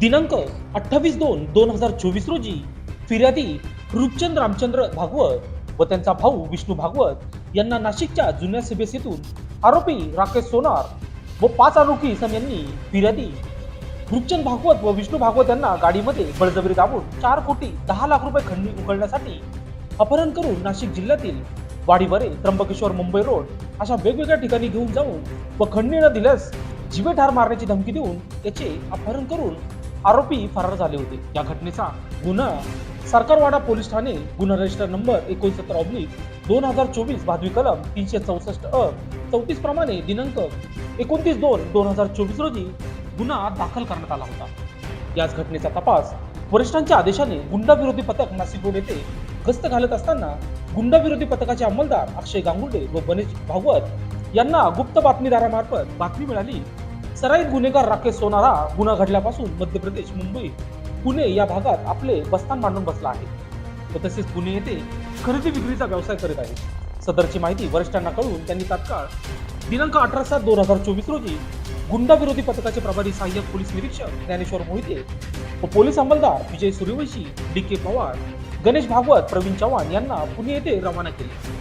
दिनांक अठ्ठावीस दोन दोन हजार चोवीस रोजी फिर्यादी रूपचंद रामचंद्र भागवत व त्यांचा भाऊ विष्णू भागवत यांना नाशिकच्या जुन्या सीबीएसईतून आरोपी राकेश सोनार व पाच आरोपी सम यांनी फिर्यादी रूपचंद भागवत व विष्णू भागवत यांना गाडीमध्ये बळजबरी दाबून चार कोटी दहा लाख रुपये खंडणी उकळण्यासाठी अपहरण करून नाशिक जिल्ह्यातील वाडीवरे त्र्यंबकेश्वर मुंबई रोड अशा वेगवेगळ्या ठिकाणी घेऊन जाऊन व खंडणी न दिल्यास जीवे ठार मारण्याची धमकी देऊन त्याचे अपहरण करून आरोपी फरार झाले होते. या घटनेचा गुन्हा सरकारवाडा पोलीस ठाणे गुन्हा रजिस्टर नंबर एकोणसत्तर ऑब्लिक दोन हजार चोवीस भादवी कलम तीनशे चौसष्ट अ चौतीस प्रमाणे दिनांक एकोणतीस दोन दोन हजार चोवीस रोजी गुन्हा दाखल करण्यात आला होता. याच घटनेचा तपास वरिष्ठांच्या आदेशाने गुंडाविरोधी पथक नाशिक रोड येथे गस्त घालत असताना गुंडाविरोधी पथकाचे अंमलदार अक्षय गांगुर्डे व गणेश भागवत यांना गुप्त बातमीदारामार्फत बातमी मिळाली. सराईत गुन्हेगार राकेश सोनारा गुन्हा घडल्यापासून मध्य प्रदेश मुंबई पुणे या भागात आपले बस्तान मांडून बसला आहे. व तसेच पुणे येथे खरेदी विक्रीचा व्यवसाय करीत आहे. सदरची माहिती वरिष्ठांना कळून त्यांनी तात्काळ दिनांक अठरा सात दोन हजार चोवीस रोजी गुंडाविरोधी पथकाचे प्रभारी सहाय्यक पोलीस निरीक्षक ज्ञानेश्वर मोहिते व पोलीस अंमलदार विजय सूर्यवंशी डी के पवार गणेश भागवत प्रवीण चव्हाण यांना पुणे येथे रवाना केले.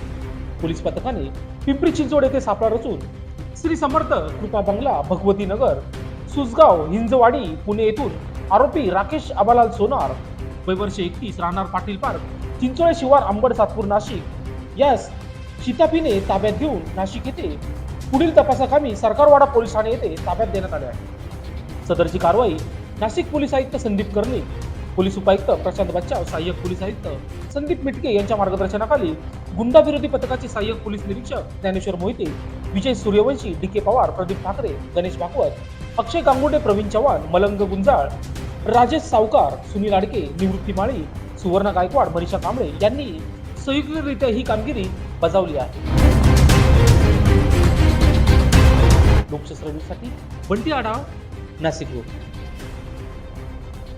पोलीस पथकाने पिंपरी चिंचवड येथे सापळा रचून श्री समर्थ कृपा बंगला भगवती नगर सुसगाव हिंजवाडी पुणे येथून. आरोपी राकेश आबालाल सोनार वय वर्ष एकतीस राहणार पाटील पार्क चिंचोळे शिवार अंबड सातपूर नाशिक. यास शितापीने ताब्यात घेऊन नाशिक येथे पुढील तपासाकामी सरकारवाडा पोलीस ठाणे येथे ताब्यात देण्यात आले आहे. सदरची कारवाई नाशिक पोलीस आयुक्त संदीप कर्णिक पोलीस उपायुक्त प्रशांत बच्चाव सहाय्यक पोलीस आयुक्त संदीप मिटके यांच्या मार्गदर्शनाखाली गुंडा विरोधी पथकाचे सहाय्यक पोलीस निरीक्षक ज्ञानेश्वर मोहिते विजय सूर्यवंशी डी के पवार प्रदीप ठाकरे गणेश भागवत अक्षय गांगुर्डे प्रवीण चव्हाण मलंग गुंजाळ राजेश सावकार सुनील आडके निवृत्ती माळी सुवर्ण गायकवाड मनीषा कांबळे यांनी संयुक्तरित्या ही कामगिरी बजावली आहे. लोकशास्त्र बंटी आढाव नाशिक रोड.